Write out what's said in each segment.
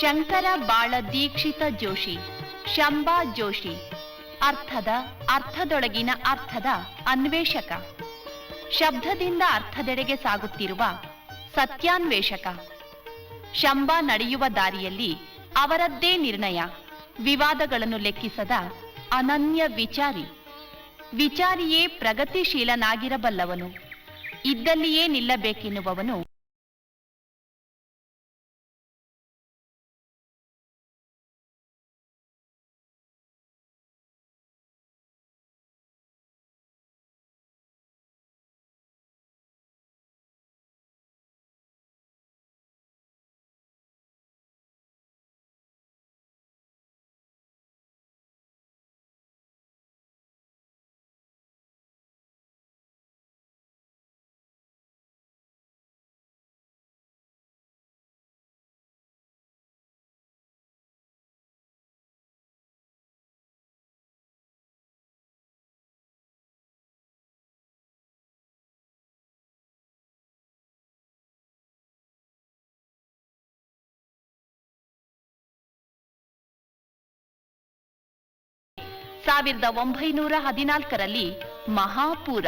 ಶಂಕರ ಬಾಳ ದೀಕ್ಷಿತ ಜೋಶಿ, ಶಂಬಾ ಜೋಶಿ, ಅರ್ಥದ, ಅರ್ಥದೊಳಗಿನ ಅರ್ಥದ ಅನ್ವೇಷಕ, ಶಬ್ದದಿಂದ ಅರ್ಥದೆಡೆಗೆ ಸಾಗುತ್ತಿರುವ ಸತ್ಯಾನ್ವೇಷಕ. ಶಂಬಾ ನಡೆಯುವ ದಾರಿಯಲ್ಲಿ ಅವರದ್ದೇ ನಿರ್ಣಯ, ವಿವಾದಗಳನ್ನು ಲೆಕ್ಕಿಸದ ಅನನ್ಯ ವಿಚಾರಿ. ವಿಚಾರಿಯೇ ಪ್ರಗತಿಶೀಲನಾಗಿರಬಲ್ಲವನು. ಇದ್ದಲ್ಲಿಯೇ ನಿಲ್ಲಬೇಕೆನ್ನುವವನು ಸಾವಿರದ ಒಂಬೈನೂರ ಹದಿನಾಲ್ಕರಲ್ಲಿ ಮಹಾಪೂರ.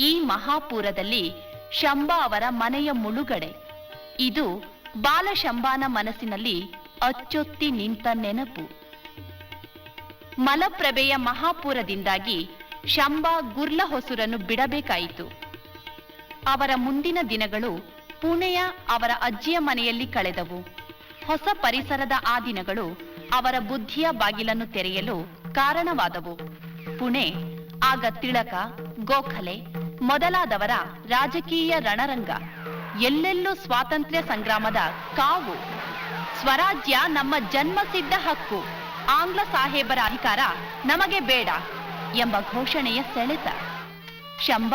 ಈ ಮಹಾಪೂರದಲ್ಲಿ ಶಂಬಾ ಅವರ ಮನೆಯ ಮುಳುಗಡೆ. ಇದು ಬಾಲಶಂಬಾನ ಮನಸ್ಸಿನಲ್ಲಿ ಅಚ್ಚೊತ್ತಿ ನಿಂತ ನೆನಪು. ಮಲಪ್ರಭೆಯ ಮಹಾಪೂರದಿಂದಾಗಿ ಶಂಬಾ ಗುರ್ಲ ಹೊಸರನ್ನು ಬಿಡಬೇಕಾಯಿತು. ಅವರ ಮುಂದಿನ ದಿನಗಳು ಪುಣೆಯ ಅವರ ಅಜ್ಜಿಯ ಮನೆಯಲ್ಲಿ ಕಳೆದವು. ಹೊಸ ಪರಿಸರದ ಆ ದಿನಗಳು ಅವರ ಬುದ್ಧಿಯ ಬಾಗಿಲನ್ನು ತೆರೆಯಲು ಕಾರಣವಾದವು. ಪುಣೆ, ಆಗ ತಿಳಕ, ಗೋಖಲೆ, ಮೊದಲಾದವರ ರಾಜಕೀಯ ರಣರಂಗ, ಎಲ್ಲೆಲ್ಲೂ ಸ್ವಾತಂತ್ರ್ಯ ಸಂಗ್ರಾಮದ ಕಾವು. ಸ್ವರಾಜ್ಯ ನಮ್ಮ ಜನ್ಮಸಿದ್ಧ ಹಕ್ಕು. ಆಂಗ್ಲ ಸಾಹೇಬರ ಅಧಿಕಾರ ನಮಗೆ ಬೇಡ ಎಂಬ ಘೋಷಣೆಯ ಸೆಳೆತ. ಶಂಬ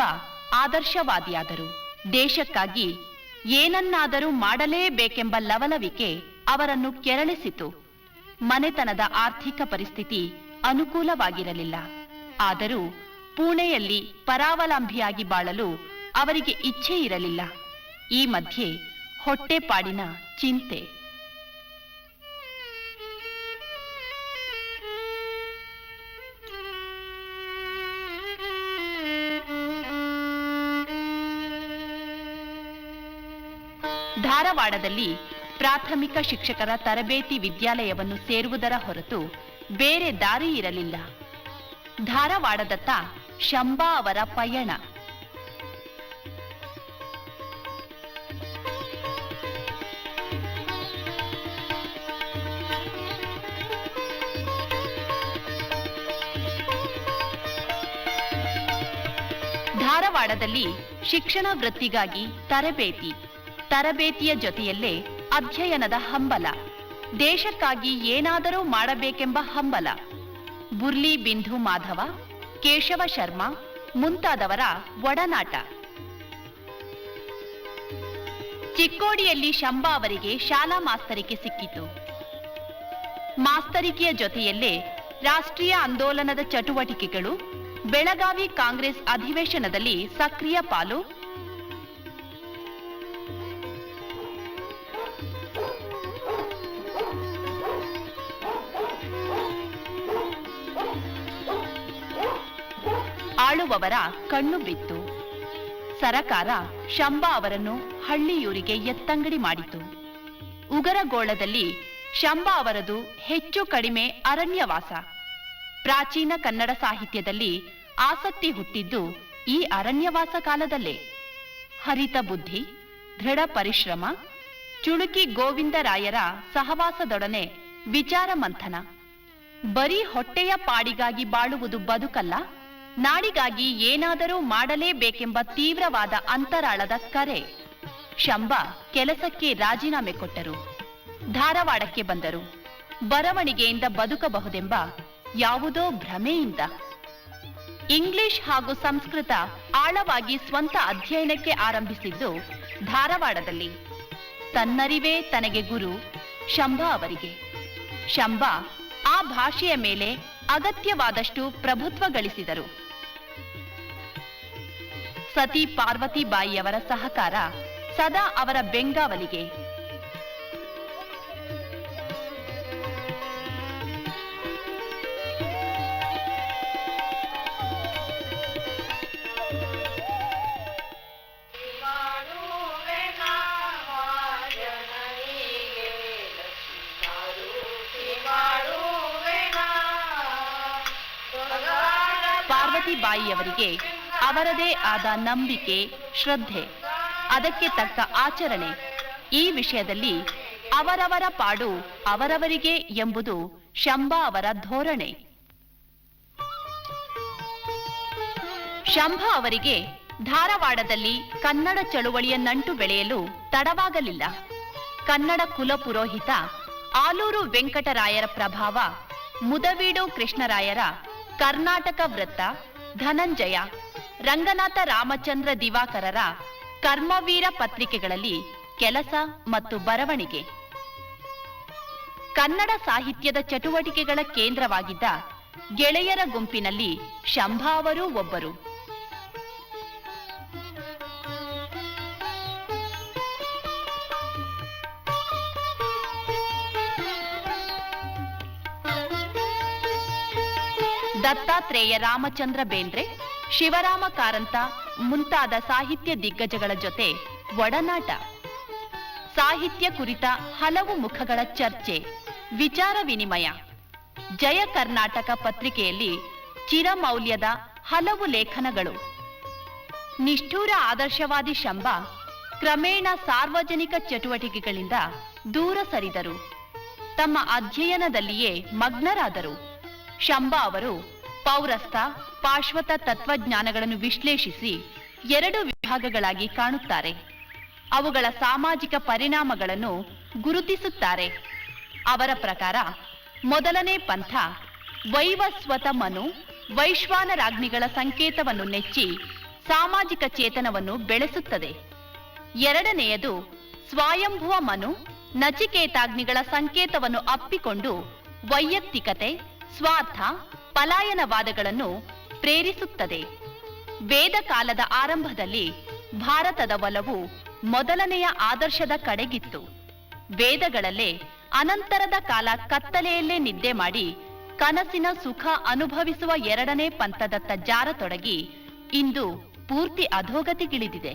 ಆದರ್ಶವಾದಿಯಾದರು. ದೇಶಕ್ಕಾಗಿ ಏನನ್ನಾದರೂ ಮಾಡಲೇಬೇಕೆಂಬ ಲವಲವಿಕೆ ಅವರನ್ನು ಕೆರಳಿಸಿತು. ಮನೆತನದ ಆರ್ಥಿಕ ಪರಿಸ್ಥಿತಿ ಅನುಕೂಲವಾಗಿರಲಿಲ್ಲ. ಆದರೂ ಪುಣೆಯಲ್ಲಿ ಪರಾವಲಂಬಿಯಾಗಿ ಬಾಳಲು ಅವರಿಗೆ ಇಚ್ಛೆ ಇರಲಿಲ್ಲ. ಈ ಮಧ್ಯೆ ಹೊಟ್ಟೆಪಾಡಿನ ಚಿಂತೆ. ಧಾರವಾಡದಲ್ಲಿ ಪ್ರಾಥಮಿಕ ಶಿಕ್ಷಕರ ತರಬೇತಿ ವಿದ್ಯಾಲಯವನ್ನು ಸೇರುವುದರ ಹೊರತು ಬೇರೆ ದಾರಿ ಇರಲಿಲ್ಲ. ಧಾರವಾಡದತ್ತ ಶಂಬಾ ಅವರ ಪಯಣ. ಧಾರವಾಡದಲ್ಲಿ ಶಿಕ್ಷಣ ವೃತ್ತಿಗಾಗಿ ತರಬೇತಿ, ತರಬೇತಿಯ ಜೊತೆಯಲ್ಲೇ ಅಧ್ಯಯನದ ಹಂಬಲ. ದೇಶಕ್ಕಾಗಿ ಏನಾದರೂ ಮಾಡಬೇಕೆಂಬ ಹಂಬಲ. ಬುರ್ಲಿ ಬಿಂಧು ಮಾಧವ, ಕೇಶವ ಶರ್ಮಾ ಮುಂತಾದವರ ಒಡನಾಟ. ಚಿಕ್ಕೋಡಿಯಲ್ಲಿ ಶಂಬಾ ಅವರಿಗೆ ಶಾಲಾ ಮಾಸ್ತರಿಕೆ ಸಿಕ್ಕಿತು. ಮಾಸ್ತರಿಕೆಯ ಜೊತೆಯಲ್ಲೇ ರಾಷ್ಟ್ರೀಯ ಆಂದೋಲನದ ಚಟುವಟಿಕೆಗಳು, ಬೆಳಗಾವಿ ಕಾಂಗ್ರೆಸ್ ಅಧಿವೇಶನದಲ್ಲಿ ಸಕ್ರಿಯ ಪಾಲು ಆಳುವವರ ಕಣ್ಣು ಬಿತ್ತು. ಸರಕಾರ ಶಂಬಾ ಅವರನ್ನು ಹಳ್ಳಿಯೂರಿಗೆ ಎತ್ತಂಗಡಿ ಮಾಡಿತು. ಉಗರಗೋಳದಲ್ಲಿ ಶಂಬಾ ಅವರದು ಹೆಚ್ಚು ಕಡಿಮೆ ಅರಣ್ಯವಾಸ. ಪ್ರಾಚೀನ ಕನ್ನಡ ಸಾಹಿತ್ಯದಲ್ಲಿ ಆಸಕ್ತಿ ಹುಟ್ಟಿದ್ದು ಈ ಅರಣ್ಯವಾಸ ಕಾಲದಲ್ಲೇ. ಹರಿತ ಬುದ್ಧಿ, ದೃಢ ಪರಿಶ್ರಮ, ಚುಳುಕಿ ಗೋವಿಂದರಾಯರ ಸಹವಾಸದೊಡನೆ ವಿಚಾರ ಮಂಥನ. ಬರೀ ಹೊಟ್ಟೆಯ ಪಾಡಿಗಾಗಿ ಬಾಳುವುದು ಬದುಕಲ್ಲ ನಾಡಿಗಾಗಿ ಏನಾದರೂ ಮಾಡಲೇಬೇಕೆಂಬ ತೀವ್ರವಾದ ಅಂತರಾಳದ ಕರೆ. ಶಂಬ ಕೆಲಸಕ್ಕೆ ರಾಜೀನಾಮೆ ಕೊಟ್ಟರು. ಧಾರವಾಡಕ್ಕೆ ಬಂದರು. ಬರವಣಿಗೆಯಿಂದ ಬದುಕಬಹುದೆಂಬ ಯಾವುದೋ ಭ್ರಮೆಯಿಂದ. ಇಂಗ್ಲಿಷ್ ಹಾಗೂ ಸಂಸ್ಕೃತ ಆಳವಾಗಿ ಸ್ವಂತ ಅಧ್ಯಯನಕ್ಕೆ ಆರಂಭಿಸಿದ್ದು ಧಾರವಾಡದಲ್ಲಿ. ತನ್ನರಿವೇ ತನಗೆ ಗುರು ಶಂಭಾ ಅವರಿಗೆ. ಶಂಭಾ ಆ ಭಾಷೆಯ ಮೇಲೆ ಅಗತ್ಯವಾದಷ್ಟು ಪ್ರಭುತ್ವ ಗಳಿಸಿದರು. ಸತಿ ಪಾರ್ವತಿಬಾಯಿಯವರ ಸಹಕಾರ ಸದಾ ಅವರ ಬೆಂಗಾವಲಿಗೆ ಪಾರ್ವತಿಬಾಯಿಯವರಿಗೆ ಅವರದೇ ಆದ ನಂಬಿಕೆ, ಶ್ರದ್ಧೆ. ಅದಕ್ಕೆ ತಕ್ಕ ಆಚರಣೆ. ಈ ವಿಷಯದಲ್ಲಿ ಅವರವರ ಪಾಡು ಅವರವರಿಗೆ ಎಂಬುದು ಶಂಬಾ ಅವರ ಧೋರಣೆ. ಶಂಭ ಅವರಿಗೆ ಧಾರವಾಡದಲ್ಲಿ ಕನ್ನಡ ಚಳುವಳಿಯ ನಂಟು ಬೆಳೆಯಲು ತಡವಾಗಲಿಲ್ಲ. ಕನ್ನಡ ಕುಲಪುರೋಹಿತ ಆಲೂರು ವೆಂಕಟರಾಯರ ಪ್ರಭಾವ ಮುದವೀಡು ಕೃಷ್ಣರಾಯರ ಕರ್ನಾಟಕ ವೃತ್ತ ಧನಂಜಯ, ರಂಗನಾಥ ರಾಮಚಂದ್ರ ದಿವಾಕರರ ಕರ್ಮವೀರ ಪತ್ರಿಕೆಗಳಲ್ಲಿ ಕೆಲಸ ಮತ್ತು ಬರವಣಿಗೆ. ಕನ್ನಡ ಸಾಹಿತ್ಯದ ಚಟುವಟಿಕೆಗಳ ಕೇಂದ್ರವಾಗಿದ್ದ ಗೆಳೆಯರ ಗುಂಪಿನಲ್ಲಿ ಶಂಭಾವರು ಒಬ್ಬರು. ದತ್ತಾತ್ರೇಯ ರಾಮಚಂದ್ರ ಬೇಂದ್ರೆ, ಶಿವರಾಮ ಕಾರಂತ ಮುಂತಾದ ಸಾಹಿತ್ಯ ದಿಗ್ಗಜಗಳ ಜೊತೆ ಒಡನಾಟ. ಸಾಹಿತ್ಯ ಕುರಿತ ಹಲವು ಮುಖಗಳ ಚರ್ಚೆ, ವಿಚಾರ ವಿನಿಮಯ. ಜಯ ಕರ್ನಾಟಕ ಪತ್ರಿಕೆಯಲ್ಲಿ ಚಿರಮೌಲ್ಯದ ಹಲವು ಲೇಖನಗಳು. ನಿಷ್ಠೂರ ಆದರ್ಶವಾದಿ ಶಂಬ ಕ್ರಮೇಣ ಸಾರ್ವಜನಿಕ ಚಟುವಟಿಕೆಗಳಿಂದ ದೂರ ಸರಿದರು. ತಮ್ಮ ಅಧ್ಯಯನದಲ್ಲಿಯೇ ಮಗ್ನರಾದರು. ಶಂಬಾ ಅವರು ಪೌರಸ್ಥ, ಪಾಶ್ವತ ತತ್ವಜ್ಞಾನಗಳನ್ನು ವಿಶ್ಲೇಷಿಸಿ ಎರಡು ವಿಭಾಗಗಳಾಗಿ ಕಾಣುತ್ತಾರೆ. ಅವುಗಳ ಸಾಮಾಜಿಕ ಪರಿಣಾಮಗಳನ್ನು ಗುರುತಿಸುತ್ತಾರೆ. ಅವರ ಪ್ರಕಾರ, ಮೊದಲನೇ ಪಂಥ ವೈವಸ್ವತ ಮನು ವೈಶ್ವಾನರಾಜ್ಞಿಗಳ ಸಂಕೇತವನ್ನು ನೆಚ್ಚಿ ಸಾಮಾಜಿಕ ಚೇತನವನ್ನು ಬೆಳೆಸುತ್ತದೆ. ಎರಡನೆಯದು ಸ್ವಯಂಭುವ ಮನು ನಚಿಕೇತಾಗ್ನಿಗಳ ಸಂಕೇತವನ್ನು ಅಪ್ಪಿಕೊಂಡು ವೈಯಕ್ತಿಕತೆ ಸ್ವಾರ್ಥ, ಪಲಾಯನವಾದಗಳನ್ನು ಪ್ರೇರಿಸುತ್ತದೆ. ವೇದ ಕಾಲದ ಆರಂಭದಲ್ಲಿ ಭಾರತದ ಒಲವು ಮೊದಲನೆಯ ಆದರ್ಶದ ಕಡೆಗಿತ್ತು. ವೇದಗಳಲ್ಲೇ ಅನಂತರದ ಕಾಲ ಕತ್ತಲೆಯಲ್ಲೇ ನಿದ್ದೆ ಮಾಡಿ ಕನಸಿನ ಸುಖ ಅನುಭವಿಸುವ ಎರಡನೇ ಪಂಥದತ್ತ ಜಾರತೊಡಗಿ ಇಂದು ಪೂರ್ತಿ ಅಧೋಗತಿಗಿಳಿದಿದೆ.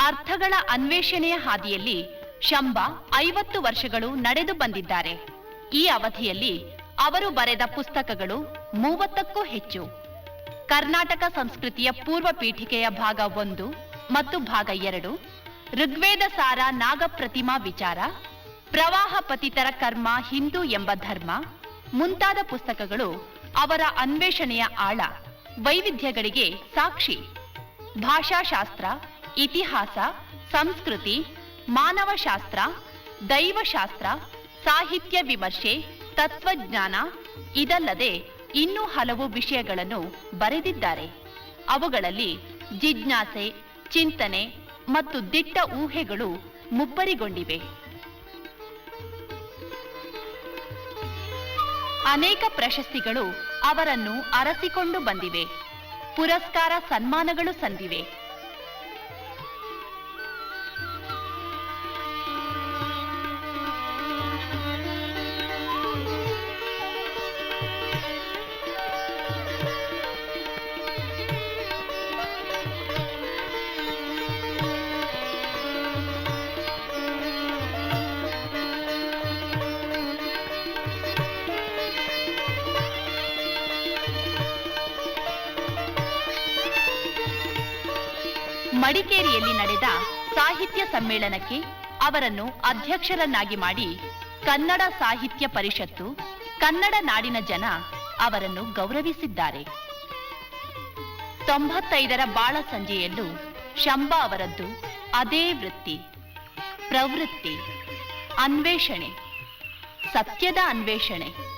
ಅರ್ಥಗಳ ಅನ್ವೇಷಣೆಯ ಹಾದಿಯಲ್ಲಿ ಶಂಬ ಐವತ್ತು ವರ್ಷಗಳು ನಡೆದು ಬಂದಿದ್ದಾರೆ. ಈ ಅವಧಿಯಲ್ಲಿ ಅವರು ಬರೆದ ಪುಸ್ತಕಗಳು ಮೂವತ್ತಕ್ಕೂ ಹೆಚ್ಚು. ಕರ್ನಾಟಕ ಸಂಸ್ಕೃತಿಯ ಪೂರ್ವ ಪೀಠಿಕೆಯ ಭಾಗ ಒಂದು ಮತ್ತು ಭಾಗ ಎರಡು ಋಗ್ವೇದ ಸಾರ ನಾಗಪ್ರತಿಮಾ ವಿಚಾರ, ಪ್ರವಾಹ ಪತಿತರ ಕರ್ಮ, ಹಿಂದೂ ಎಂಬ ಧರ್ಮ, ಮುಂತಾದ ಪುಸ್ತಕಗಳು ಅವರ ಅನ್ವೇಷಣೆಯ ಆಳ, ವೈವಿಧ್ಯಗಳಿಗೆ ಸಾಕ್ಷಿ. ಭಾಷಾಶಾಸ್ತ್ರ, ಇತಿಹಾಸ, ಸಂಸ್ಕೃತಿ, ಮಾನವಶಾಸ್ತ್ರ, ದೈವಶಾಸ್ತ್ರ ಸಾಹಿತ್ಯ ವಿಮರ್ಶೆ, ತತ್ವಜ್ಞಾನ, ಇದಲ್ಲದೆ ಇನ್ನೂ ಹಲವು ವಿಷಯಗಳನ್ನು ಬರೆದಿದ್ದಾರೆ. ಅವುಗಳಲ್ಲಿ ಜಿಜ್ಞಾಸೆ, ಚಿಂತನೆ ಮತ್ತು ದಿಟ್ಟ ಊಹೆಗಳು ಮುಬ್ಬರಿಗೊಂಡಿವೆ ಅನೇಕ ಪ್ರಶಸ್ತಿಗಳು ಅವರನ್ನು ಅರಸಿಕೊಂಡು ಬಂದಿವೆ. ಪುರಸ್ಕಾರ ಸನ್ಮಾನಗಳು ಸಂದಿವೆ. ಮಡಿಕೇರಿಯಲ್ಲಿ ನಡೆದ ಸಾಹಿತ್ಯ ಸಮ್ಮೇಳನಕ್ಕೆ ಅವರನ್ನು ಅಧ್ಯಕ್ಷರನ್ನಾಗಿ ಮಾಡಿ ಕನ್ನಡ ಸಾಹಿತ್ಯ ಪರಿಷತ್ತು, ಕನ್ನಡ ನಾಡಿನ ಜನ ಅವರನ್ನು ಗೌರವಿಸಿದ್ದಾರೆ. ತೊಂಬತ್ತೈದರ ಬಾಳ ಸಂಜೆಯಲ್ಲೂ ಶಂಬಾ ಅವರದ್ದು ಅದೇ ವೃತ್ತಿ, ಪ್ರವೃತ್ತಿ, ಅನ್ವೇಷಣೆ, ಸತ್ಯದ ಅನ್ವೇಷಣೆ.